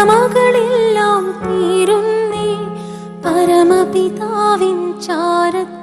കടമകളെല്ലാം തീരുന്നേ. പരമപിതാവിൻ ചാരത്ത്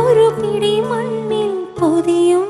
ஒரு பிடி மண்ணில் புதியும்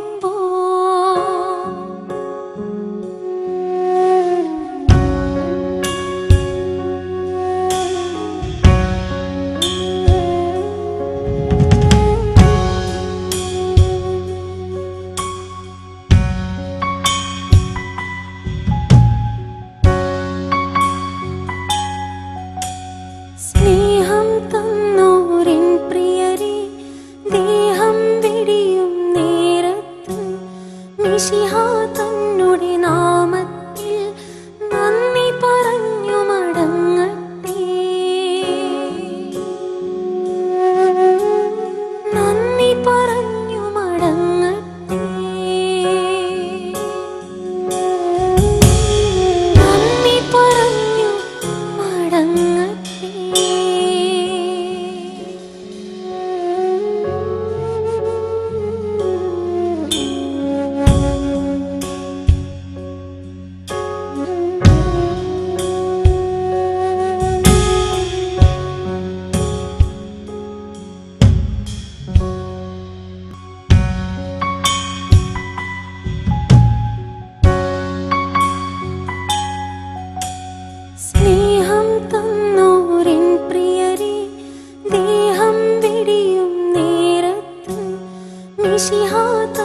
खुशियाँ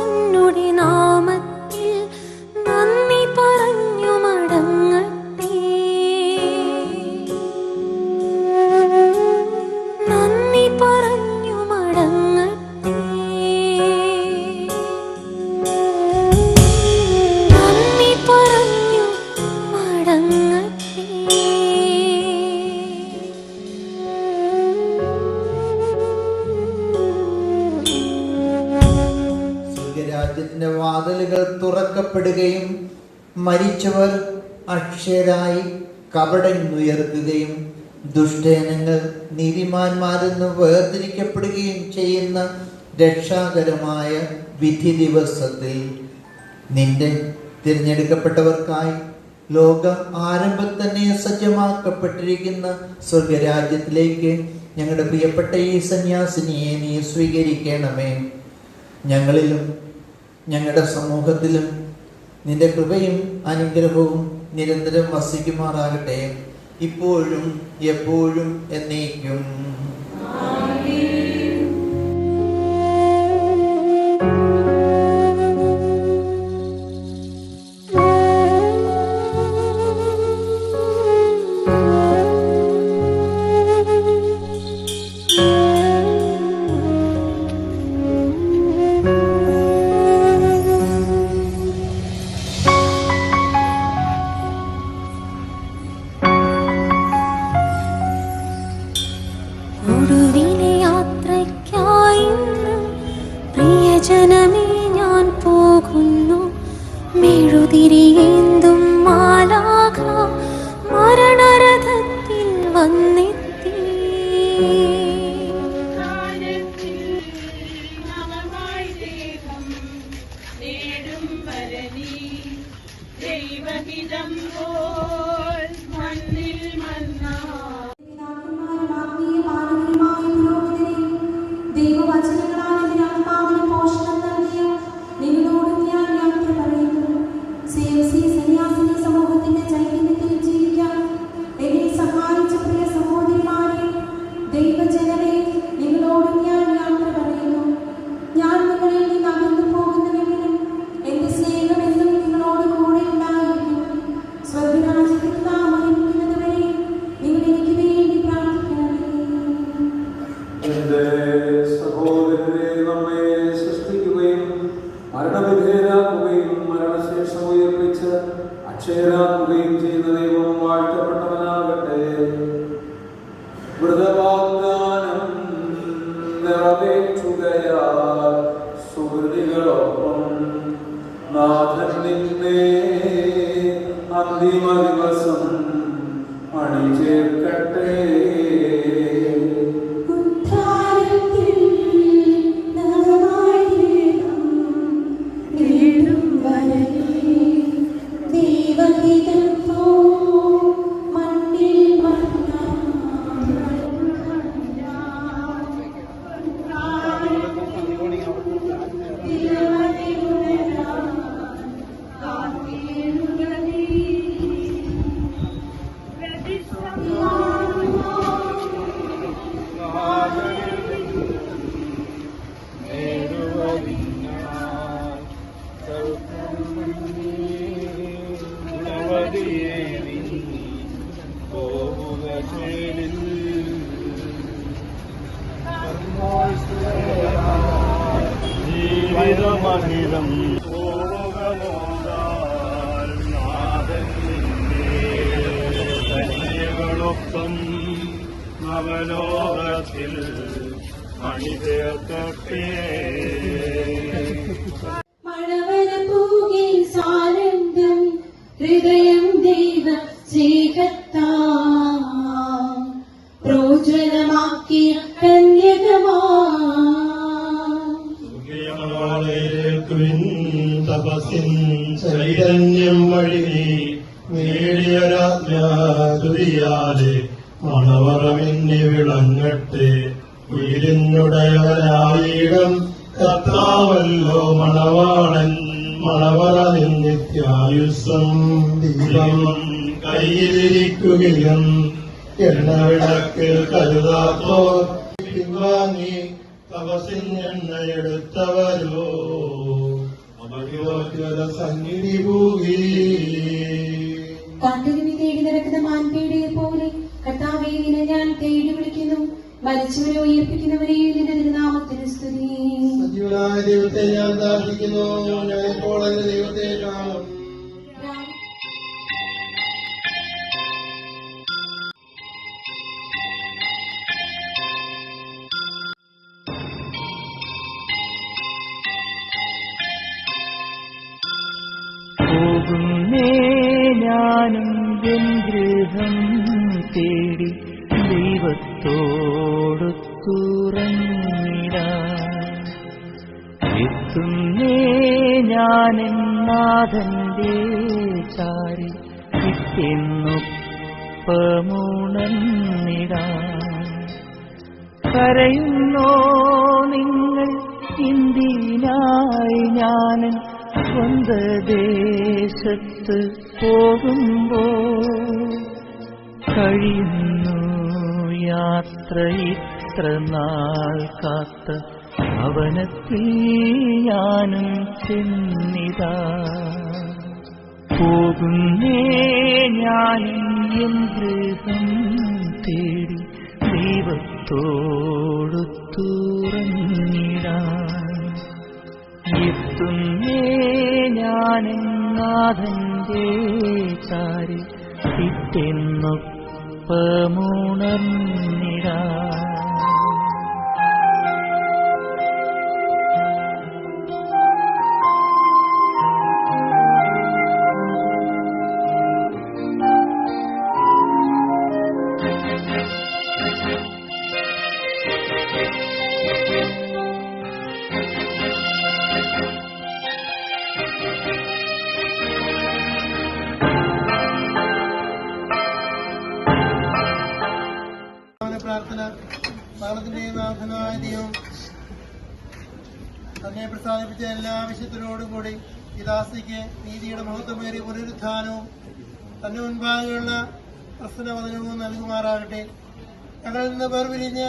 വാതിലുകൾ തുറക്കപ്പെടുകയും മരിച്ചവർ അക്ഷരായി കപടന്നുയർക്കുകയും ദുഷ്ടജനങ്ങൾ നീതിമാന്മാരെന്ന് വേർതിരിക്കപ്പെടുകയും ചെയ്യുന്ന രക്ഷാകരമായ വിധി ദിവസത്തിൽ നിന്റെ തിരഞ്ഞെടുക്കപ്പെട്ടവർക്കായി ലോക ആരംഭം തന്നെ സജ്ജമാക്കപ്പെട്ടിരിക്കുന്ന സ്വർഗരാജ്യത്തിലേക്ക് ഞങ്ങളുടെ പ്രിയപ്പെട്ട ഈ സന്യാസിനിയെ നീ സ്വീകരിക്കണമേ. ഞങ്ങളിലും ഞങ്ങളുടെ സമൂഹത്തിലും നിന്റെ കൃപയും അനുഗ്രഹവും നിരന്തരം വസിക്കുമാറാകട്ടെ ഇപ്പോഴും എപ്പോഴും എന്നേക്കും. 等你 സുഹൃതികളൊപ്പം നാഥൻ നിന്നെ. അന്തിമ ദിവസം അണിചേർക്കട്ടെ നാഥൻ നിന്നെ നവലോകത്തിൽ സാരംഗം. ഹൃദയം ദൈവ സ്നേഹത്താ പ്രോജ്വലമാക്കിയ കന്യകമാ. കേൾക്കുവിൻ തപസിൻ ചൈതന്യം വഴി നേടിയൊരാജ്ഞാതുതിയാലെ മണവറമിന്നി വിളങ്ങട്ടെ ഉയിരിനുടയവനായിടം കർത്താവല്ലോ മണവാളൻ. മണവറ ദീപം കയ്യിലിരിക്കുകയും എണ്ണവിളക്കിൽ കരുതാത്തോ പിൻവാങ്ങി തപസിൻ എണ്ണയെടുത്തവരോ? തേടി നടക്കുന്ന മാൻപേടിയെ പോലെ കർത്താവെ ഞാൻ തേടി വിളിക്കുന്നു. മരിച്ചവരെ ഉയർപ്പിക്കുന്നവരെ നിന്റെ നാമത്തിൽ സ്തുതി. ദൈവത്തെ ഞാൻ ദാർശിക്കുന്നു ഞാൻ ഇപ്പോൾ എന്റെ ദൈവത്തെ കാണും. ദൈവത്തോടു തുറന്നിടാൻ എത്തുന്നേ ഞാൻ നാഥന്റെ ചാരി കിട്ടിയെന്നൊപ്പമുണർന്നിടാൻ കരയുന്നോ നിങ്ങൾ ഇന്ത്യനായി ഞാൻ സ്വന്ത ദേശത്ത് പോകുമ്പോ കഴിയുന്നു യാത്ര ഇത്ര നാൾ കാത്ത ഞാനും ചെന്നിതാ. പോകുന്നേ ഞാനും എൻ ഗൃഹം തേടി ദൈവത്തോടു തുറന്നിടാൻ. എത്തുന്നേ ഞാനെന്നാഥന്റെ ചാരി പിറ്റെന്നൊപ്പമുണർന്നിടാൻ സകലത്തിന്റെ നാഥനായ ദൈവം തന്നെ പ്രസാദിപ്പിച്ച എല്ലാ ആവശ്യത്തിനോടും കൂടി ഈ ദാസിക്ക് നീതിയുടെ മഹത്വമേറിയ പുനരുത്ഥാനവും തന്റെ മുൻപാകെയുള്ള പ്രശ്നവദനവും നൽകുമാറാകട്ടെ. ഞങ്ങളിൽ നിന്ന് വേർപിരിഞ്ഞ്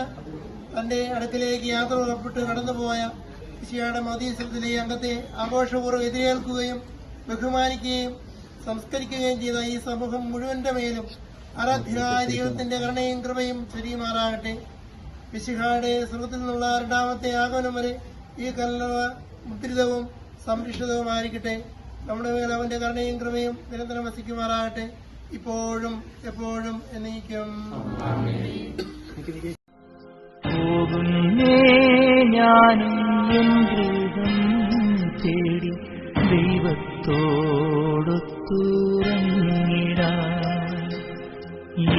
തന്റെ അടുക്കിലേക്ക് യാത്ര ഉറപ്പിട്ട് കടന്നുപോയ വിശിയുടെ മതീശ്വരത്തിലെ അംഗത്തെ ആഘോഷപൂർവം എതിരേൽക്കുകയും ബഹുമാനിക്കുകയും സംസ്കരിക്കുകയും ചെയ്ത ഈ സമൂഹം മുഴുവന്റെ മേലും ആരാധ്യനായ ദൈവത്തിന്റെ കരുണയും കൃപയും ചൊരിയുമാറാകട്ടെ. പിശിഹാടെ സ്വർഗത്തിൽ നിന്നുള്ള രണ്ടാമത്തെ ആഗമനം വരെ ഈ കല്ലറ മുദ്രിതവും സംരക്ഷിതവുമായിരിക്കട്ടെ നമ്മുടെ മേൽ അവന്റെ കരുണയും കൃപയും നിരന്തരം വസിക്കുമാറാകട്ടെ. ഇപ്പോഴും എപ്പോഴും എന്നീക്കും. ഞാനും ദൈവത്തോടു ദൈവത്തോടൊത്തുറങ്ങിടാ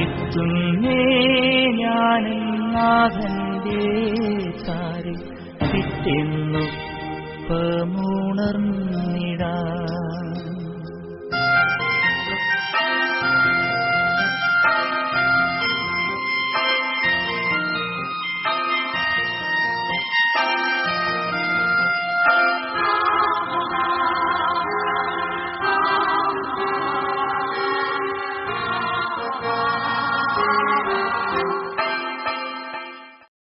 എത്തുന്നേ ഞാനും നാഥന്റെ കാരിൽ പിറ്റെന്നുപ്പമുണർന്നിടാ